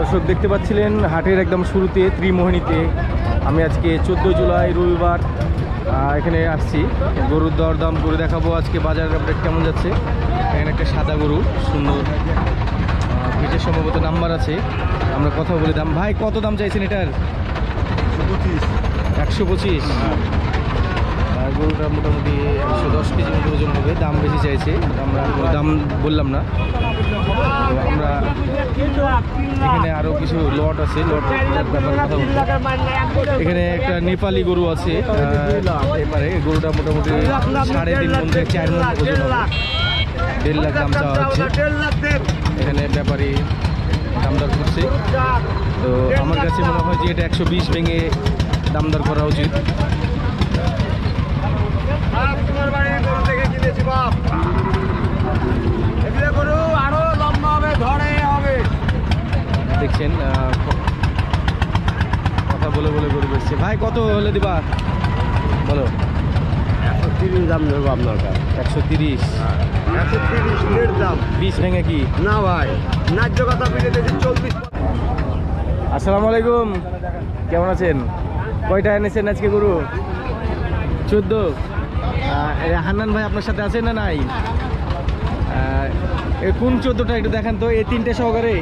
দর্শক দেখতে পাচ্ছিলেন, হাটের একদম শুরুতে, ত্রিমোহিনীতে। আমি আজকে চোদ্দ জুলাই, রবিবার এখানে আসছি। গরুর দরদাম করে দেখাবো আজকে বাজারের আপডেট কেমন যাচ্ছে। এখানে একটা সাদা গরু, সুন্দর। পিঠের সম্ভবত নাম্বার আছে। আমরা কথা বলে দাম ভাই, কত দাম চাইছেন এটার? একশো পঁচিশ। গরুটা মোটামুটি একশো দশ কেজি মতো ওজন হবে। দাম বেশি চাইছে। আমরা দাম বললাম না। তো আমরা এখানে আরও কিছু লট আছে লট ব্যাপারে কথা বলব। এখানে একটা নেপালি গরু আছে এবারে গরুটা মোটামুটি সাড়ে তিন মন থেকে চার মন দেড় লাখ দাম চাওয়া হচ্ছে। এখানে ব্যাপারী দাম দর করছে তো আমার কাছে মনে হয় যে এটা একশো বিশ ভেঙে দাম দর করা উচিত। দেখছেন কথা বলে বলে গরু বেচছে। ভাই কত হলে দিবা? বলো। তিরিশ দাম নেব আপনার কাছে। একশো তিরিশ। একশো তিরিশ দাম। বিশ ভেঙে কি? না ভাই ন্যায্য কথা দিয়েছে চব্বিশ আসসালামু আলাইকুম। কেমন আছেন? কয়টা এনেছেন আজকে গরু? চোদ্দ। হান্নান ভাই আপনার সাথে আছেন না নাই? কোন চোদ্দোটা একটু দেখান তো এই তিনটে সহকারে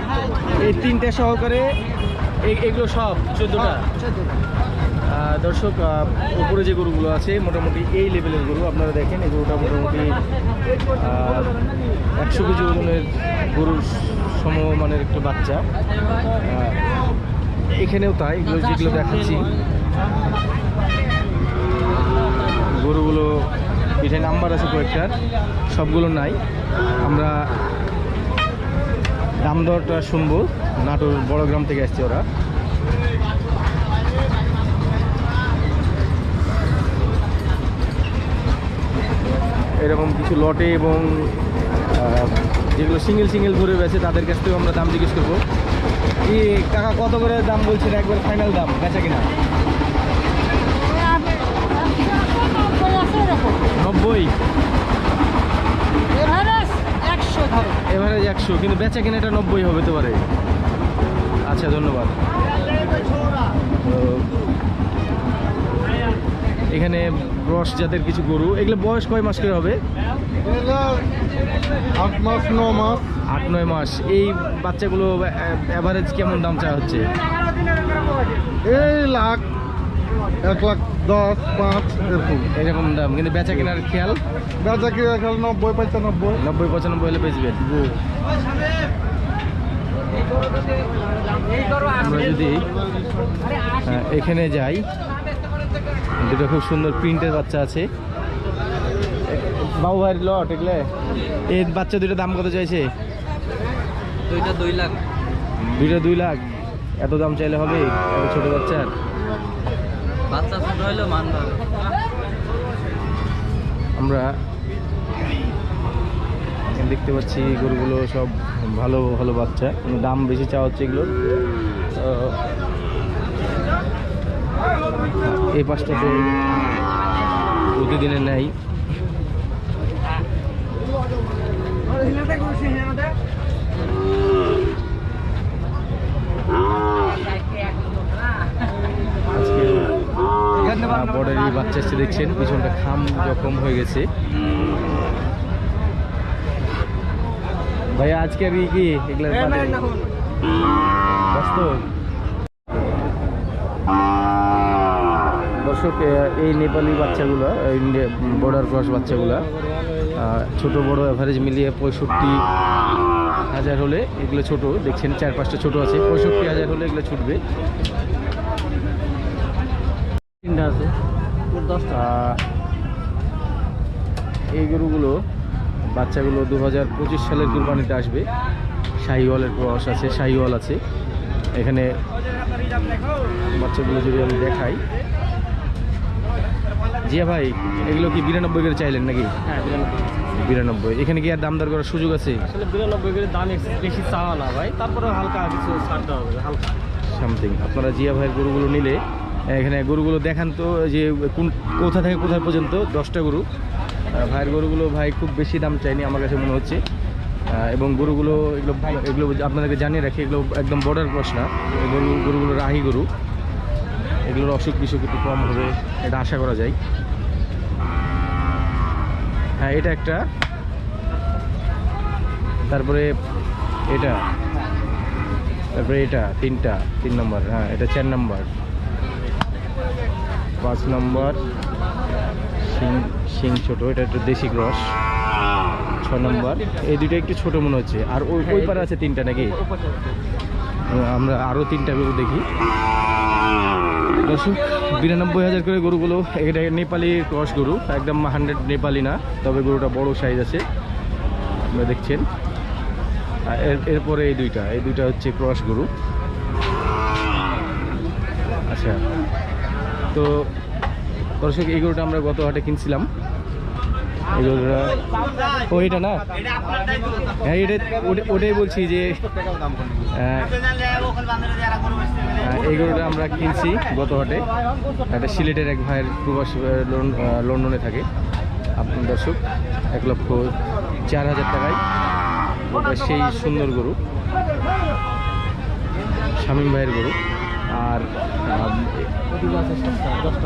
এই তিনটে সহকারে এগুলো সব চোদ্দোটা? দর্শক উপরে যে গরুগুলো আছে মোটামুটি এই লেভেলের গরু আপনারা দেখেন এই গরুটা মোটামুটি একশো কেজি ওজনের গরুর সমমানের একটু বাচ্চা। এখানেও তাই এগুলো যেগুলো দেখাচ্ছি। গরুগুলো পিঠে নাম্বার আছে কয়েকটার। সবগুলো নাই। আমরা দাম দরটা শুনব। নাটোর বড় গ্রাম থেকে আসছে ওরা। এরকম কিছু লটে এবং যেগুলো সিঙ্গেল সিঙ্গেল ঘুরে বেছে তাদের কাছ থেকেও আমরা দাম জিজ্ঞেস করব। কি কাকা কত করে দাম বলছেন? একবার ফাইনাল দাম, বেচা কিনা নব্বই একশো ধরো এভারেজ একশো কিন্তু বেচা কিনাটা নব্বই হবে তো পারে। আচ্ছা ধন্যবাদ। এখানে রস জাতের কিছু গরু। এগুলো বয়স কয় মাস করে হবে? আট মাস ন মাস। আট নয় মাস। এই বাচ্চাগুলো অ্যাভারেজ কেমন দাম চা হচ্ছে? এই লাখ এক লাখ দশ পাঁচ এরকম। এরকম দাম। কিন্তু বেচা কেনার খেয়াল? বেচা কি এখন নব্বই পঁচানব্বই। নব্বই পঁচানব্বই হলে বেচবেন আমরা যদি এখানে যাই। দুটো খুব সুন্দর প্রিন্টের বাচ্চা আছে। বাবু ভাইয়ের লট এগুলো? এই বাচ্চা দুটো দাম কত চাইছে? দুইটা দুই লাখ। দুইটা দুই লাখ। এত দাম চাইলে হবে? এত ছোট বাচ্চার? বাচ্চা ছোট হইলেও মানতে হবে আমরা এখানে দেখতে পাচ্ছি গরুগুলো সব ভালো ভালো বাচ্চা। দাম বেশি চাওয়া হচ্ছে এগুলো। তো এই পাশটাতে প্রতিদিনের নেই আজকে বর্ডারি বাচ্চা এসছে দেখছেন? পিছনটা খাম জখম হয়ে গেছে। ভাই আজকে আর কি এগুলো দর্শক এই নেপালি বাচ্চাগুলো ইন্ডিয়া বর্ডার ক্রস বাচ্চাগুলো ছোট বড় অ্যাভারেজ মিলিয়ে পঁয়ষট্টি হাজার হলে এগুলো ছোট। দেখছেন চার পাঁচটা ছোট আছে। পঁয়ষট্টি হাজার হলে এগুলো ছুটবে। তিনটা আছে। এই গরুগুলো বাচ্চাগুলো দু হাজার পঁচিশ সালের কুরবানিতে আসবে। শাহিওয়ালের ক্রস আছে শাহিওয়াল আছে। এখানে বাচ্চাগুলো যদি আমি দেখাই। জিয়া ভাই এগুলো কি বিরানব্বই করে চাইলেন নাকি? হ্যাঁ বিরানব্বই। বিরানব্বই। এখানে কি আর দাম দর করার সুযোগ আছে? আসলে বিরানব্বই করে দাম বেশি চাওয়া না ভাই। তারপরে হালকা কিছু ছাড় দেওয়া হবে হালকা। সামথিং। আপনারা জিয়া ভাইয়ের গরুগুলো নিলে এখানে গরুগুলো দেখান তো, যে কোন, কোথা থেকে কোথা পর্যন্ত? দশটা গরু। ভাইয়ের গরুগুলো ভাই খুব বেশি দাম চাইনি আমার কাছে মনে হচ্ছে। এবং গরুগুলো, এগুলো এগুলো আপনাদেরকে জানিয়ে রাখি, এগুলো একদম বর্ডার ক্রস না। গরু, গরুগুলো রাহি গরু। এগুলোর অসুখ বিসুখ একটু কম হবে, এটা আশা করা যায়। হ্যাঁ এটা একটা। তারপরে এটা। তারপরে এটা, তিনটা, তিন নম্বর হ্যাঁ এটা চার নম্বর। পাঁচ নম্বর, শিং শিং ছোটো, এটা একটু দেশি ক্রস। ছ নম্বর, এই দুইটা একটু ছোট মনে হচ্ছে। আর ওই ওই পারে আছে তিনটা নাকি? আমরা আরও তিনটা গরু দেখি। দর্শক, বিরানব্বই হাজার করে গরুগুলো এটা নেপালি ক্রস গরু, একদম হান্ড্রেড নেপালি না, তবে গরুটা বড় সাইজ আছে। আপনারা দেখছেন। এরপরে এই দুইটা এই দুইটা হচ্ছে ক্রস গরু। আচ্ছা তো দর্শক এই গরুটা আমরা গত হাটে কিনছিলাম। এই গরুটা ও এটা না? হ্যাঁ এটা ওটা- ওটাই বলছি যে আহ, আহ, এই গরুটা আমরা কিনছি গত হাটে। একটা সিলেটের এক ভাইয়ের প্রবাস লন্ডনে থাকে। আপনার দর্শক এক লক্ষ চার হাজার টাকায়। সেই সুন্দর গরু। শামীম ভাইয়ের গরু। আর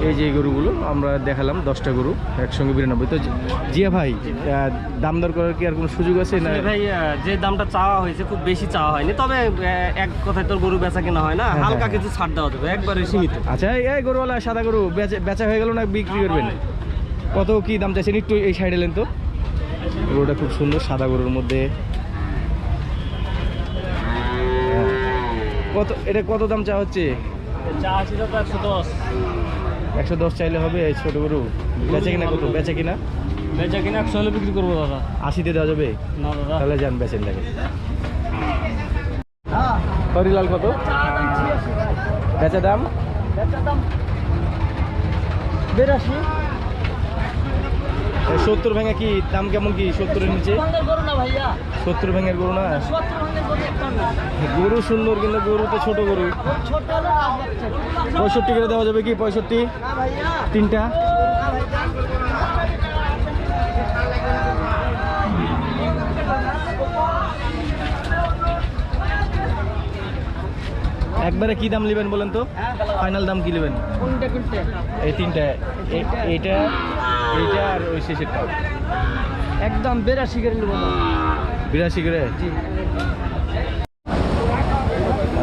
এই যে গরুগুলো আমরা দেখালাম দশটা গরু একসঙ্গে বিরানব্বই। তো জিয়া ভাই দাম দর করার কি আর কোনো সুযোগ আছে না? ভাই যে দামটা চাওয়া হয়েছে খুব বেশি চাওয়া হয়নি। তবে এক কথায় তোর গরু বেচা কেনা হয় না হ্যাঁ, হালকা হ্যাঁ। কিছু ছাড় দেওয়া যাবে একবারে সীমিত। আচ্ছা এই- গরুওয়ালা সাদা গরু বেচা বেচা হয়ে গেল না বিক্রি করবেন? কত কি দাম চাইছেন? একটু এই সাইডে এলেন তো। গরুটা খুব সুন্দর সাদা গরুর মধ্যে কত এটা কত দাম চা হচ্ছে? একশো দশ। চাইলে হবে এই ছোট গরু। বেচে কিনা কত? বেচে কিনা? বেচা কিনা একশো হলে বিক্রি করব দাদা। আশিতে দেওয়া যাবে? না দাদা। তাহলে যান বেচেন লাগে হরিলাল কত? বেচা দাম? বেরাশি। এই সত্তর ভেঙে কি দাম কেমন কি সত্তরের নিচে? সত্তর ভেঙের গরু না গরু সুন্দর কিন্তু গরু তো ছোট গরু। পঁয়ষট্টি করে দেওয়া যাবে কি পঁয়ষট্টি? তিনটা? একবারে কি দাম নেবেন বলেন তো? ফাইনাল দাম কি নেবেন? এই তিনটা। এইটা এইটা আর ওই শেষেরটা। একদম বিরাশি করে নেব। বিরাশি করে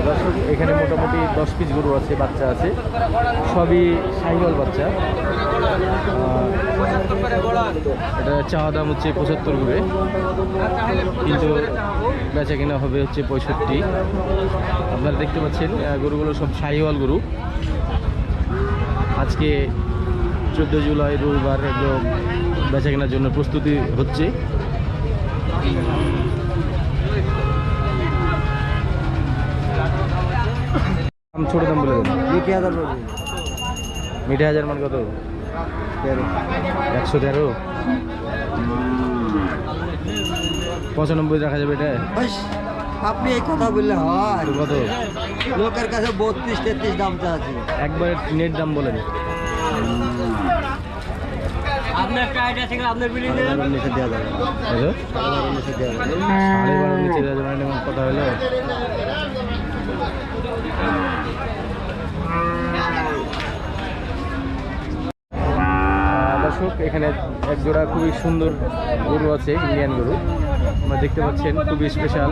দর্শক এখানে মোটামুটি দশ পিস গরু আছে বাচ্চা আছে। সবই সাইকেল বাচ্চা। এটা চাওয়া দাম হচ্ছে পঁচাত্তর করে। কিন্তু বেচা কিনা হবে হচ্ছে পঁয়ষট্টি। আপনারা দেখতে পাচ্ছেন গরুগুলো সব সাহিওয়াল গরু। আজকে চোদ্দ জুলাই রবিবার একদম বেচা কেনার জন্য প্রস্তুতি হচ্ছে। ছোট দাম বলে দেন। বিক্রি হাজার মিঠে হাজার মান কত? একশো তেরো? পঁচানব্বই রাখা যাবে এটা? আপনি এই কথা বললে হয়। কত? লোকের কাছে বত্রিশ তেত্রিশ দাম আছে। একবার নেট দাম বলেন আপনার আইডিয়া থেকে আপনার বিলিং বারোর নিচে দেওয়া যাবে। নিচে দেওয়া যাবে। সাড়ে বারো নিচে দেওয়া যাবে কথা হলো? দর্শক, এখানে এক জোড়া খুবই সুন্দর গরু আছে, ইন্ডিয়ান গরু। আমরা দেখতে পাচ্ছেন, খুবই স্পেশাল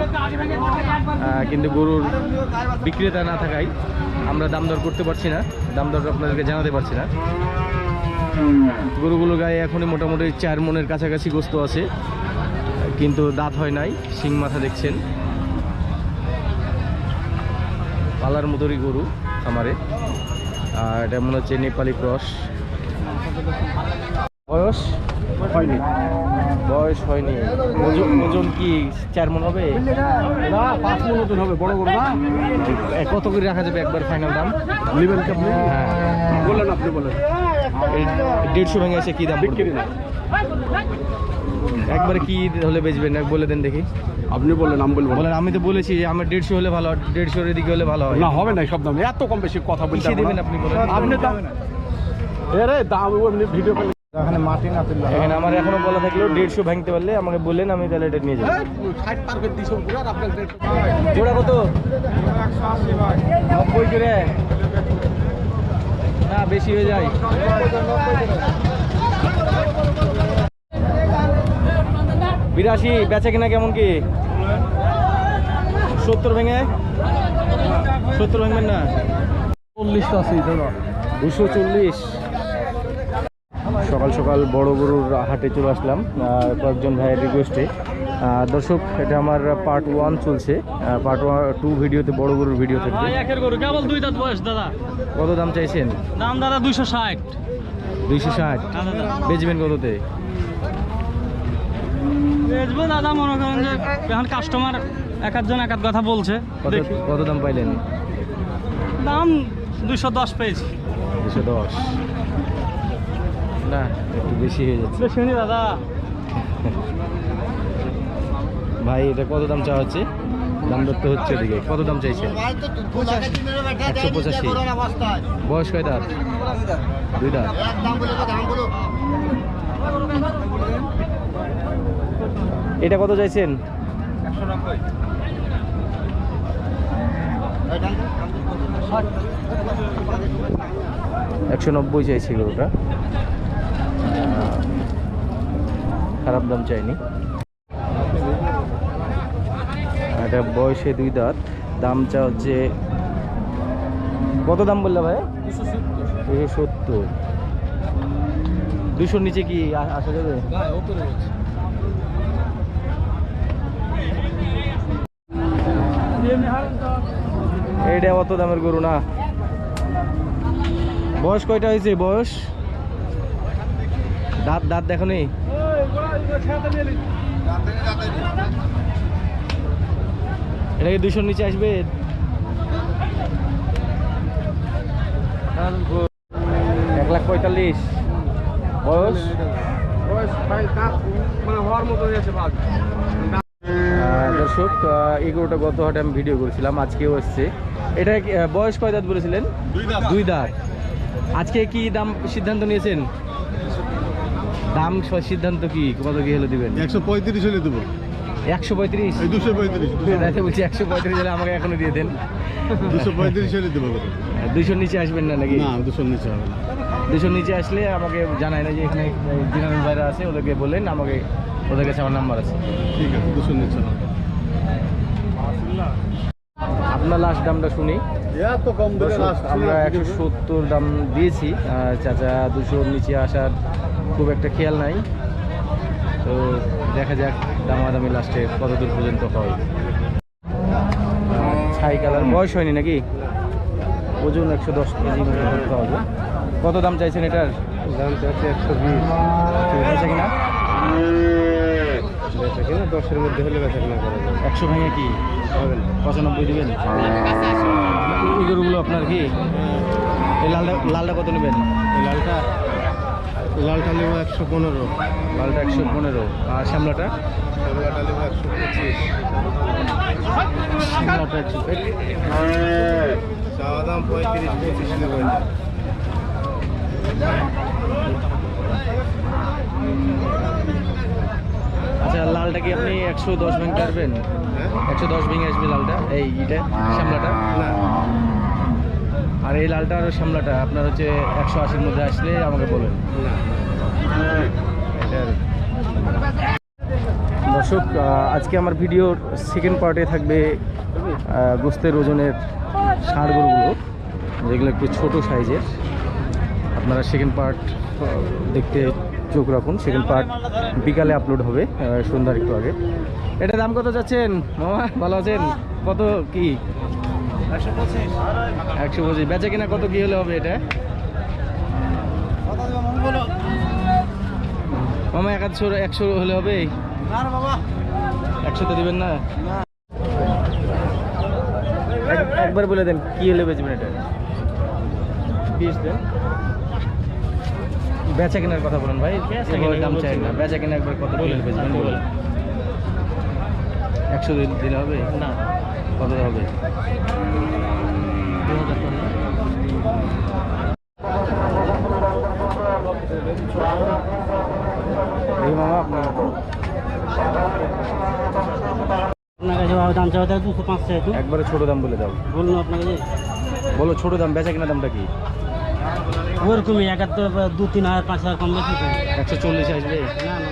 কিন্তু গরুর বিক্রেতা না থাকায় আমরা দাম দর করতে পারছি না। দাম দর আপনাদেরকে জানাতে পারছি না। গরুগুলোর গায়ে এখনই মোটামুটি চার মনের কাছাকাছি গোস্ত আছে। কিন্তু দাঁত হয় নাই, শিং মাথা দেখছেন। পালার মতোরই গরু খামারে আর এটা মনে হচ্ছে নেপালি ক্রস। বয়স? হয়নি। বয়স হয়নি। ওজন ওজন কি চার মন হবে? না পাঁচ মন ওজন হবে বড় বড় না? কত করে রাখা যাবে একবার ফাইনাল দাম? নেবেন কি আপনি হ্যাঁ। বললেন আপনি বলেন। দেড়শো ভেঙে এসে কি দাম বিক্রি না একবারে কি হলে বেচবেন? এক বলে দেন দেখি। আপনি বললেন আমি বলব বলেন আমি তো বলেছি যে আমার দেড়শো হলে ভালো দেড়শোর এদিকে হলে ভালো হয়। না হবে না সব দাম। এত কম বেশি কথা না। দেবেন আপনি বলেন? আপনি দাম দাম এমনি ভিডিও এখানে মাটি না তুললে এখানে আমার এখনও বলা দেড়শো ভাঙতে পারলে আমাকে বললেন আমি তাহলে এটা নিয়ে যাব। ষাট পার করে দিছো পুরো আর আপনার জোড়া কত? নব্বই করে না বেশি হয়ে যায়। বিরাশি বেচে কিনা কেমন কি? সত্তর ভেঙে? সত্তর ভেঙবেন না। চল্লিশটা আছে দুশো চল্লিশ। সকাল সকাল বড় গরুর হাটে চলে আসলাম কয়েকজন ভাইয়ের রিকোয়েস্টে দর্শক এটা আমার পার্ট ওয়ান চলছে। পার্ট ওয়ান টু ভিডিওতে বড় গরুর ভিডিও থাকবে। কেবল দুই দাঁত বয়স দাদা। কত দাম চাইছেন? দাম দাদা দুইশো ষাট। দুইশো ষাট। হ্যাঁ বেচবেন কততে? বেচবো দাদা মনে করেন যে এখন কাস্টমার এক একজন এক কথা বলছে। কত কত দাম পাইলেন? দাম দুইশো দশ পেয়েছি। দুশো দশ। না একটু বেশি হয়ে যাচ্ছে। হয়নি দাদা। ভাই এটা কত দাম চাওয়া হচ্ছে? দাম ধরতে হচ্ছে এদিকে। কত দাম চাইছেন একশো পঁচাশি। বয়স কয় দাঁত দুই দাঁত এটা কত চাইছেন? একশো নব্বই চাইছি ওটা। খারাপ দাম চাইনি। এটা বয়সে দুই দাঁত, দাম চা হচ্ছে, কত দাম বললে ভাই? দুশো সত্তর। দুশোর নিচে কি আসা যাবে? এইটা অত দামের গরু না। বয়স কয়টা হয়েছে বয়স? দাঁত দাঁত দেখো এটা কি দুশোর নিচে আসবে? এক লাখ পঁয়তাল্লিশ। বয়স? দর্শক আহ, এই গরুটা গত হাটে আমি ভিডিও করেছিলাম আজকেও এসছে। এটা বয়স কয় দাঁত বলেছিলেন? দুই দাঁত। আজকে কি দাম সিদ্ধান্ত নিয়েছেন? দাম সিদ্ধান্ত কি? কত কি হলে দিবেন? একশো পঁয়ত্রিশ হলে দেবো। একশো পঁয়ত্রিশ? দুশো পঁয়ত্রিশ। বলছি একশো পঁয়ত্রিশ হলে আমাকে এখনও দিয়ে দেন। দুশো পঁয়ত্রিশ হলে দেবো দুশোর নিচে আসবেন না নাকি? না দুশো নিচে হবে দুশোর নিচে আসলে আমাকে জানায় না যে এখানে দিনানন্দ ভাইরা আছে ওদেরকে বললেন আমাকে ওদের কাছে আমার নাম্বার আছে। ঠিক আছে দুশো নিচে আপনার লাস্ট দামটা শুনি। আমরা একশো সত্তর দাম দিয়েছি আর চাচা দুশোর নিচে আসার খুব একটা খেয়াল নাই। তো দেখা যাক দামাদামি লাস্টে কত দূর পর্যন্ত হয়। আর ছাই কালার বয়স হয়নি নাকি? ওজন একশো দশ কেজি ধরতে হবে। কত দাম চাইছেন এটার? দাম চাইছে একশো বিশ। বেচা কিনা? বেচা কিনা? দশের মধ্যে হলে বেচা কিনা করা যাবে। একশো ভেঙে কি? পঁচানব্বই দেবেন? এই গরুগুলো আপনার কি? এই লালটা লালটা কত নেবেন? এই লালটা লালটা নেব একশো পনেরো। লালটা একশো পনেরো। আর শ্যামলাটা? শ্যামলাটা নেব একশো পঁচিশ। শ্যামলাটা একশো চাওয়া দাম পঁয়ত্রিশ পঁচিশ আচ্ছা লালটা কি আপনি একশো দশ ভেঙে আসবেন একশো দশ ভেঙে আসবে লালটা এই ইটা শ্যামলাটা? না। আর এই লালটা আর শ্যামলাটা আপনার হচ্ছে একশো আশির মধ্যে আসলে আমাকে বলেন। দর্শক আজকে আমার ভিডিওর সেকেন্ড পার্টে থাকবে গোস্তের ওজনের গরুগুলো যেগুলো একটু ছোট সাইজের। আপনারা সেকেন্ড পার্ট দেখতে চোখ রাখুন সেকেন্ড পার্ট বিকালে আপলোড হবে সন্ধ্যার একটু আগে। এটা দাম কত যাচ্ছেন মামা, ভালো আছেন? কত কি? একশো পঁচিশ। বেচা কিনা কত কি হলে হবে এটা? মামা একশো একশো হলে হবে? একশো তো দেবেন না? একবার বলে দেন, কি হলে বেচবেন এটা? বিশ দেন। বেচা কেনার কথা বলুন ভাই। দাম চাই না। বেচা কেনা একবার কত বলেন একশো একশো দিলে হবে? না। কত হবে? আপনার কাছে দাম পাঁচ একবারে ছোটো দাম বলে দাও। বলুন আপনাকে বলো ছোটো দাম বেচা কিনা দামটা কি? ওরকমই এক দু তিন হাজার পাঁচ হাজার কম বেশি একশো চল্লিশ আসবে না